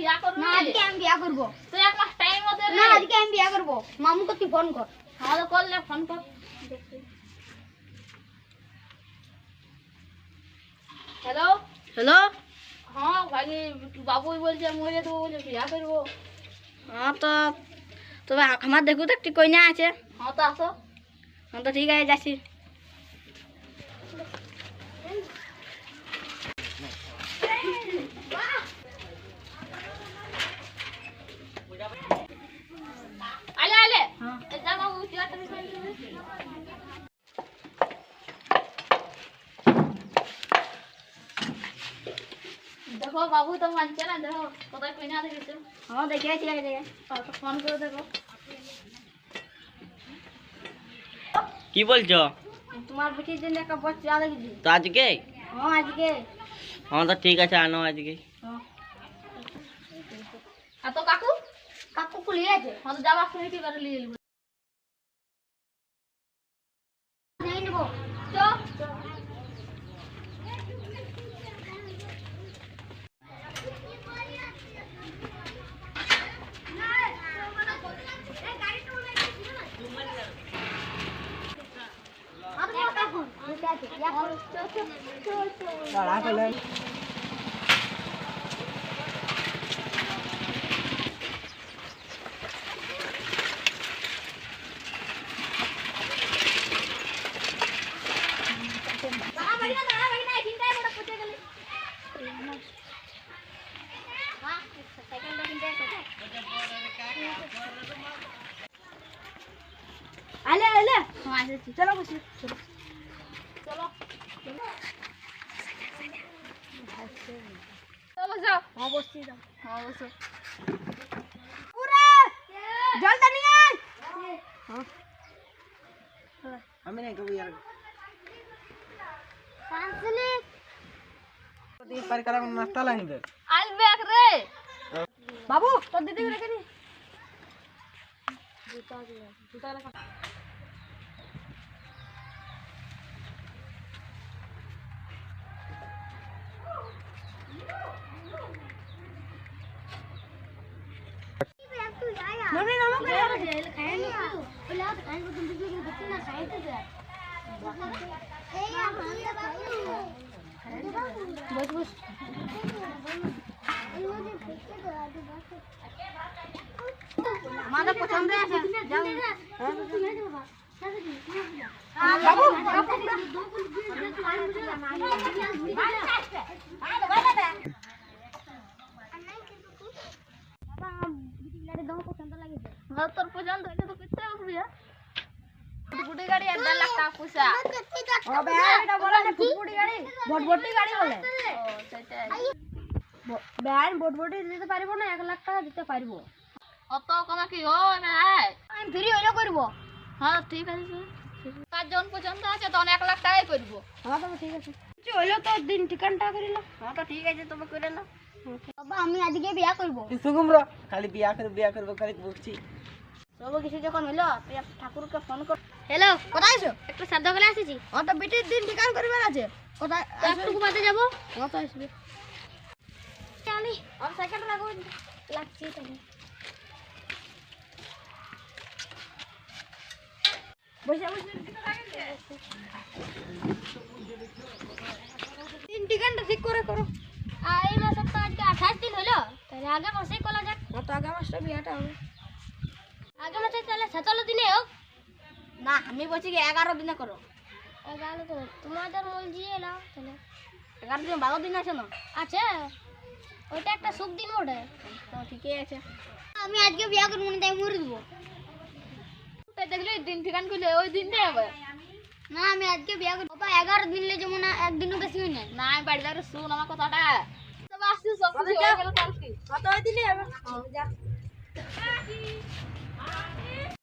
বিয়া করবি? না আজকে আমি বিয়া করব। তুই এক মাস টাইম ওদের না আজকে আমি বিয়া করব। মামুকে তুই ফোন কর। আমাদের করলে ফোন কর। হ্যালো হ্যালো হ্যাঁ ভাই বাবুই বলছে মরে দেবো বলছে বিয়া করব। হ্যাঁ তো তবে আমার দেখু তো একটি কইনা আছে। হ্যাঁ তো আসো। হ্যাঁ তো ঠিক আছে যাচ্ছি আলে আলে হ্যাঁ এই যা বাবু চেয়ারটা নিয়ে চলে যাবে। দেখো বাবু তো মানছে না দেখো কোথায় কইনা দেখেছ হ্যাঁ দেখে ফোন করে দেখো। কি বলছো? তোমার বুঝির জন্য একটা বস চা দেখেছি তো আজকে? হ্যাঁ আজকে। হ্যাঁ তো ঠিক আছে আনো আজকে। হ্যাঁ আর তো কাকু? কাকু খুলে আছে। হ্যাঁ তো যাবার সময় কি করে নিয়ে নেব চো আপনার কাকু বুঝে আছে ইয়া করো আলে জলটা নিয়ে আয় আমি নাই কবি আর পাঁচলি পারি কারা নাস্তা লাগবে আসবে এক রে বাবু, তোর দিদি রেখে দি আমাদের পছন্দ আছে যাও। বাবু। তোর পছন্দ হয়েছে তো করতে হবে গুটি গাড়ি এক দেড় লাখ টাকা পয়সা হবে এটা বলে না ফুটফুটি গাড়ি বটবটি গাড়ি বলে ও সেটাই ব্যান বটবটি দিতে পারব না এক লাখ টাকা দিতে পারব অত কমে কি হয় আমি ফ্রি হইলে করব হ্যাঁ ঠিক আছে কার জন পছন্দ আছে তখন এক লাখ টাকাই করব হ্যাঁ তবে ঠিক আছে হইল তো দিন ঠিকানটা করিল হ্যাঁ তো ঠিক আছে তুমি করে নাও বাবা আমি আজকে বিয়া করব। সুগুমরা খালি বিয়া করে বিয়া করব খালি বলছি সব কিছু যখন হইল তুই ঠাকুরকে ফোন কর। হ্যালো কোথায় আছো? একটু শ্রাদ্ধ করে আসিছি। ও তো বিটির দিন ঠিকান করবার আছে কোথায় একটু ঘুমাতে যাব? ও তো আসবে? জানি আর সাইকেলটা রাখো লাগছে তাহলে বসে বসে। দিন ঠিকানটা ঠিক করে করো। আর এই মাসের তো আজকে আঠাশ দিন হলো। তাহলে আগে মাসেই করা যাক। তো আগে মাসটা বিয়াটা হবে। আগে মাসে তাহলে সতেরো দিনে হোক। না আমি বলছি কি এগারো দিনে করো। এগারো দিন। তোমাদের মন জিয়ে নাও তাহলে? এগারো দিন বারো দিন আছে না? আছে। ওইটা একটা শুভ দিন ওটা তো ঠিকই আছে। আমি আজকে বিয়া করব না তাই মরে দেবো। তাই দেখলে দিন ঠিকান করলে ওই দিনটাই হবে। না আমি আজকে বিয়া করব। বাবা এগারো দিন লে যেমন একদিনও বেশি হয় না না আমি বাড়ি যাবে শুন আমার কথাটা কত দিলে?